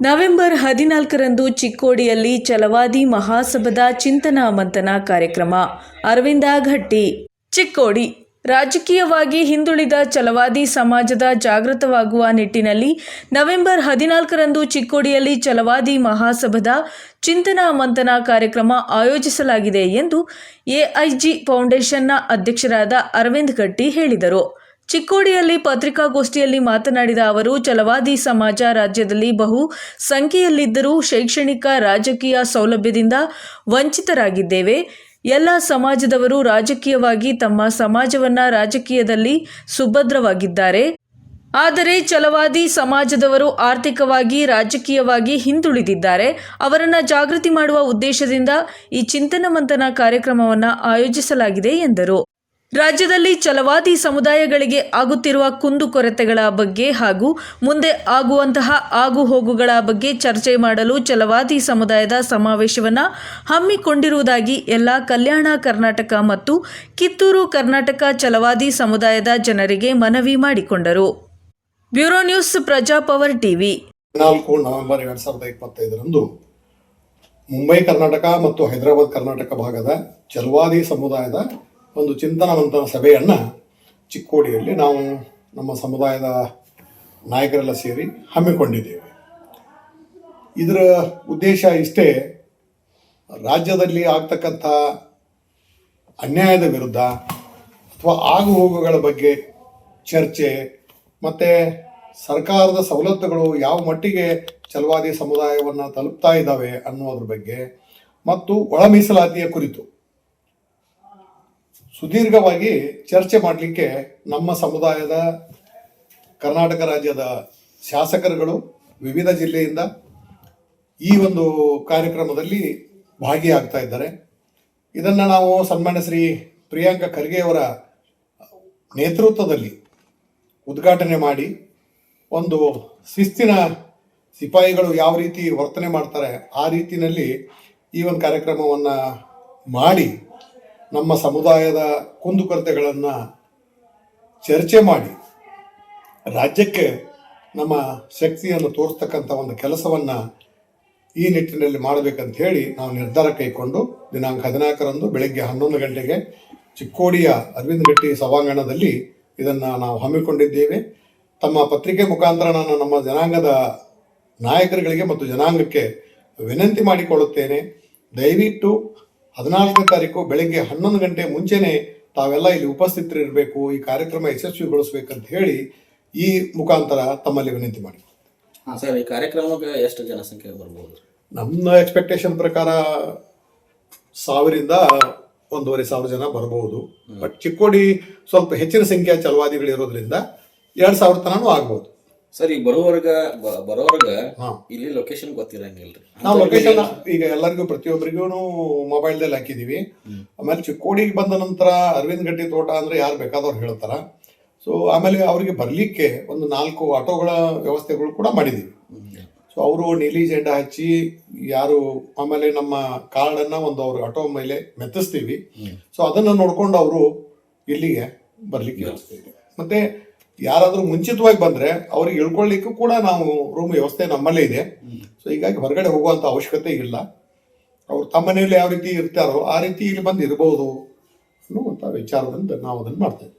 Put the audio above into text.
November ಹದಿನಾಲ್ಕರಂದು ಚಿಕ್ಕೋಡಿಯಲ್ಲಿ ಛಲವಾದಿ ಮಹಾಸಭದ ಚಿಂತನ ಮಂಥನ ಕಾರ್ಯಕ್ರಮ. ಅರವಿಂದ ಘಟ್ಟಿ ಚಿಕ್ಕೋಡಿ. ರಾಜಕೀಯವಾಗಿ ಹಿಂದುಳಿದ ಛಲವಾದಿ ಸಮಾಜದ ಜಾಗೃತವಾಗುವ ನಿಟ್ಟಿನಲ್ಲಿ ನವೆಂಬರ್ ಹದಿನಾಲ್ಕರಂದು ಚಿಕ್ಕೋಡಿಯಲ್ಲಿ ಛಲವಾದಿ ಮಹಾಸಭದ ಚಿಂತನಾ ಮಂಥನ ಕಾರ್ಯಕ್ರಮ ಆಯೋಜಿಸಲಾಗಿದೆ ಎಂದು ಎಐಜಿ ಫೌಂಡೇಶನ್ನ ಅಧ್ಯಕ್ಷರಾದ ಅರವಿಂದ್ ಘಟ್ಟಿ ಹೇಳಿದರು. ಚಿಕ್ಕೋಡಿಯಲ್ಲಿ ಪತ್ರಿಕಾಗೋಷ್ಠಿಯಲ್ಲಿ ಮಾತನಾಡಿದ ಅವರು ಛಲವಾದಿ ಸಮಾಜ ರಾಜ್ಯದಲ್ಲಿ ಬಹು ಸಂಖ್ಯೆಯಲ್ಲಿದ್ದರೂ ಶೈಕ್ಷಣಿಕ ರಾಜಕೀಯ ಸೌಲಭ್ಯದಿಂದ ವಂಚಿತರಾಗಿದ್ದೇವೆ. ಎಲ್ಲ ಸಮಾಜದವರು ರಾಜಕೀಯವಾಗಿ ತಮ್ಮ ಸಮಾಜವನ್ನ ರಾಜಕೀಯದಲ್ಲಿ ಸುಭದ್ರವಾಗಿದ್ದಾರೆ. ಆದರೆ ಛಲವಾದಿ ಸಮಾಜದವರು ಆರ್ಥಿಕವಾಗಿ, ರಾಜಕೀಯವಾಗಿ ಹಿಂದುಳಿದಿದ್ದಾರೆ. ಅವರನ್ನ ಜಾಗೃತಿ ಮಾಡುವ ಉದ್ದೇಶದಿಂದ ಈ ಚಿಂತನ ಮಂಥನ ಕಾರ್ಯಕ್ರಮವನ್ನು ಆಯೋಜಿಸಲಾಗಿದೆ ಎಂದರು. ರಾಜ್ಯದಲ್ಲಿ ಚಲವಾದಿ ಸಮುದಾಯಗಳಿಗೆ ಆಗುತ್ತಿರುವ ಕುಂದುಕೊರತೆಗಳ ಬಗ್ಗೆ ಹಾಗೂ ಮುಂದೆ ಆಗುವಂತಹ ಆಗುಹೋಗುಗಳ ಬಗ್ಗೆ ಚರ್ಚೆ ಮಾಡಲು ಚಲವಾದಿ ಸಮುದಾಯದ ಸಮಾವೇಶವನ್ನು ಹಮ್ಮಿಕೊಂಡಿರುವುದಾಗಿ ಎಲ್ಲ ಕಲ್ಯಾಣ ಕರ್ನಾಟಕ ಮತ್ತು ಕಿತ್ತೂರು ಕರ್ನಾಟಕ ಛಲವಾದಿ ಸಮುದಾಯದ ಜನರಿಗೆ ಮನವಿ ಮಾಡಿಕೊಂಡರು. Bureau news Praja Power TV. ನಾಲ್ಕು ನವೆಂಬರ್ ಸಾವಿರದ ಮುಂಬೈ ಕರ್ನಾಟಕ ಮತ್ತು ಹೈದರಾಬಾದ್ ಕರ್ನಾಟಕ ಭಾಗದ ಚಲವಾದಿ ಸಮುದಾಯದ ಒಂದು ಚಿಂತನ ಮಂಥನ ಸಭೆಯನ್ನು ಚಿಕ್ಕೋಡಿಯಲ್ಲಿ ನಾವು ನಮ್ಮ ಸಮುದಾಯದ ನಾಯಕರೆಲ್ಲ ಸೇರಿ ಹಮ್ಮಿಕೊಂಡಿದ್ದೇವೆ. ಇದರ ಉದ್ದೇಶ ಇಷ್ಟೇ, ರಾಜ್ಯದಲ್ಲಿ ಆಗ್ತಕ್ಕಂಥ ಅನ್ಯಾಯದ ವಿರುದ್ಧ ಅಥವಾ ಆಗು ಹೋಗುಗಳ ಬಗ್ಗೆ ಚರ್ಚೆ, ಮತ್ತು ಸರ್ಕಾರದ ಸವಲತ್ತುಗಳು ಯಾವ ಮಟ್ಟಿಗೆ ಚಲವಾದಿ ಸಮುದಾಯವನ್ನು ತಲುಪ್ತಾ ಇದ್ದಾವೆ ಅನ್ನೋದ್ರ ಬಗ್ಗೆ, ಮತ್ತು ಒಳ ಮೀಸಲಾತಿಯ ಕುರಿತು. ಸುದೀರ್ಘವಾಗಿ ಚರ್ಚೆ ಮಾಡಲಿಕ್ಕೆ ನಮ್ಮ ಸಮುದಾಯದ ಕರ್ನಾಟಕ ರಾಜ್ಯದ ಶಾಸಕರುಗಳು ವಿವಿಧ ಜಿಲ್ಲೆಯಿಂದ ಈ ಒಂದು ಕಾರ್ಯಕ್ರಮದಲ್ಲಿ ಭಾಗಿಯಾಗ್ತಾ ಇದ್ದಾರೆ. ಇದನ್ನು ನಾವು ಸನ್ಮಾನ್ಯ ಶ್ರೀ ಪ್ರಿಯಾಂಕ ಖರ್ಗೆಯವರ ನೇತೃತ್ವದಲ್ಲಿ ಉದ್ಘಾಟನೆ ಮಾಡಿ ಒಂದು ಶಿಸ್ತಿನ ಸಿಪಾಯಿಗಳು ಯಾವ ರೀತಿ ವರ್ತನೆ ಮಾಡ್ತಾರೆ ಆ ರೀತಿಯಲ್ಲಿ ಈ ಒಂದು ಕಾರ್ಯಕ್ರಮವನ್ನು ಮಾಡಿ ನಮ್ಮ ಸಮುದಾಯದ ಕುಂದುಕೊರತೆಗಳನ್ನು ಚರ್ಚೆ ಮಾಡಿ ರಾಜ್ಯಕ್ಕೆ ನಮ್ಮ ಶಕ್ತಿಯನ್ನು ತೋರಿಸ್ತಕ್ಕಂಥ ಒಂದು ಕೆಲಸವನ್ನು ಈ ನಿಟ್ಟಿನಲ್ಲಿ ಮಾಡಬೇಕಂತ ಹೇಳಿ ನಾವು ನಿರ್ಧಾರ ಕೈಕೊಂಡು ದಿನಾಂಕ ಹದಿನಾಲ್ಕರಂದು ಬೆಳಗ್ಗೆ ಹನ್ನೊಂದು ಗಂಟೆಗೆ ಚಿಕ್ಕೋಡಿಯ ಅರವಿಂದ ಗಟ್ಟಿ ಸಭಾಂಗಣದಲ್ಲಿ ಇದನ್ನು ನಾವು ಹಮ್ಮಿಕೊಂಡಿದ್ದೇವೆ. ತಮ್ಮ ಪತ್ರಿಕೆ ಮುಖಾಂತರ ನಾನು ನಮ್ಮ ಜನಾಂಗದ ನಾಯಕರುಗಳಿಗೆ ಮತ್ತು ಜನಾಂಗಕ್ಕೆ ವಿನಂತಿ ಮಾಡಿಕೊಳ್ಳುತ್ತೇನೆ. ದಯವಿಟ್ಟು ಹದಿನಾಲ್ಕನೇ ತಾರೀಕು ಬೆಳಗ್ಗೆ ಹನ್ನೊಂದು ಗಂಟೆ ಮುಂಚೆನೆ ತಾವೆಲ್ಲ ಇಲ್ಲಿ ಉಪಸ್ಥಿತರಿರಬೇಕು ಈ ಕಾರ್ಯಕ್ರಮ ಯಶಸ್ವಿಗೊಳಿಸ್ಬೇಕಂತ ಹೇಳಿ ಈ ಮುಖಾಂತರ ತಮ್ಮಲ್ಲಿ ವಿನಂತಿ ಮಾಡಿ. ಹಾಂ ಸರ್ ಈ ಕಾರ್ಯಕ್ರಮಕ್ಕೆ ಎಷ್ಟು ಜನಸಂಖ್ಯೆ ಬರ್ಬೋದು? ನಮ್ಮ ಎಕ್ಸ್ಪೆಕ್ಟೇಷನ್ ಪ್ರಕಾರ ಸಾವಿರದಿಂದ ಒಂದೂವರೆ ಸಾವಿರ ಜನ ಬರಬಹುದು ಬಟ್ ಚಿಕ್ಕೋಡಿ ಸ್ವಲ್ಪ ಹೆಚ್ಚಿನ ಸಂಖ್ಯೆಯ ಚಲವಾದಿಗಳು ಇರೋದ್ರಿಂದ ಎರಡ್ ಸಾವಿರ ತನೂ ಆಗ್ಬೋದು. ಸರ್ ಈಗ ಬರೋವರ್ಗ ಬರೋವರ್ಗ. ಇಲ್ಲಿ ಲೊಕೇಶನ್ ಗೊತ್ತಿರಂಗಿಲ್ರಿ. ನಾವು ಲೊಕೇಶನ್ ಈಗ ಎಲ್ಲರಿಗೂ ಪ್ರತಿಯೊಬ್ಬರಿಗೂ ಮೊಬೈಲ್ದಲ್ಲಿ ಹಾಕಿದೀವಿ. ಆಮೇಲೆ ಚಿಕ್ಕೋಡಿಗೆ ಬಂದ ನಂತರ ಅರವಿಂದ್ ಗಟ್ಟಿ ತೋಟ ಅಂದ್ರೆ ಯಾರು ಬೇಕಾದವ್ರು ಹೇಳ್ತಾರ. ಸೊ ಆಮೇಲೆ ಅವರಿಗೆ ಬರ್ಲಿಕ್ಕೆ ಒಂದು ನಾಲ್ಕು ಆಟೋಗಳ ವ್ಯವಸ್ಥೆಗಳು ಕೂಡ ಮಾಡಿದೀವಿ. ಸೊ ಅವರು ನೀಲಿ ಜೆಂಡ ಹಚ್ಚಿ ಯಾರು ಆಮೇಲೆ ನಮ್ಮ ಕಾರ್ಡನ್ನ ಒಂದು ಅವ್ರ ಆಟೋ ಮೇಲೆ ಮೆತ್ತಿಸ್ತೀವಿ. ಸೊ ಅದನ್ನ ನೋಡ್ಕೊಂಡು ಅವರು ಇಲ್ಲಿಗೆ ಬರ್ಲಿಕ್ಕೆ ವ್ಯವಸ್ಥೆ ಇದೆ ಮತ್ತೆ ಯಾರಾದ್ರೂ ಮುಂಚಿತವಾಗಿ ಬಂದ್ರೆ ಅವ್ರಿಗೆ ಇಳ್ಕೊಳ್ಳಿಕ್ಕೂ ಕೂಡ ನಾವು ರೂಮ್ ವ್ಯವಸ್ಥೆ ನಮ್ಮಲ್ಲೇ ಇದೆ. ಸೊ ಹೀಗಾಗಿ ಹೊರಗಡೆ ಹೋಗುವಂತ ಅವಶ್ಯಕತೆ ಇಲ್ಲ. ಅವ್ರು ತಮ್ಮ ಮನೆಯಲ್ಲಿ ಯಾವ ರೀತಿ ಇರ್ತಾರೋ ಆ ರೀತಿ ಇಲ್ಲಿ ಬಂದು ಇರ್ಬೋದು ಅನ್ನುವಂಥ ವಿಚಾರದಿಂದ ನಾವು ಅದನ್ನು ಮಾಡ್ತೇವೆ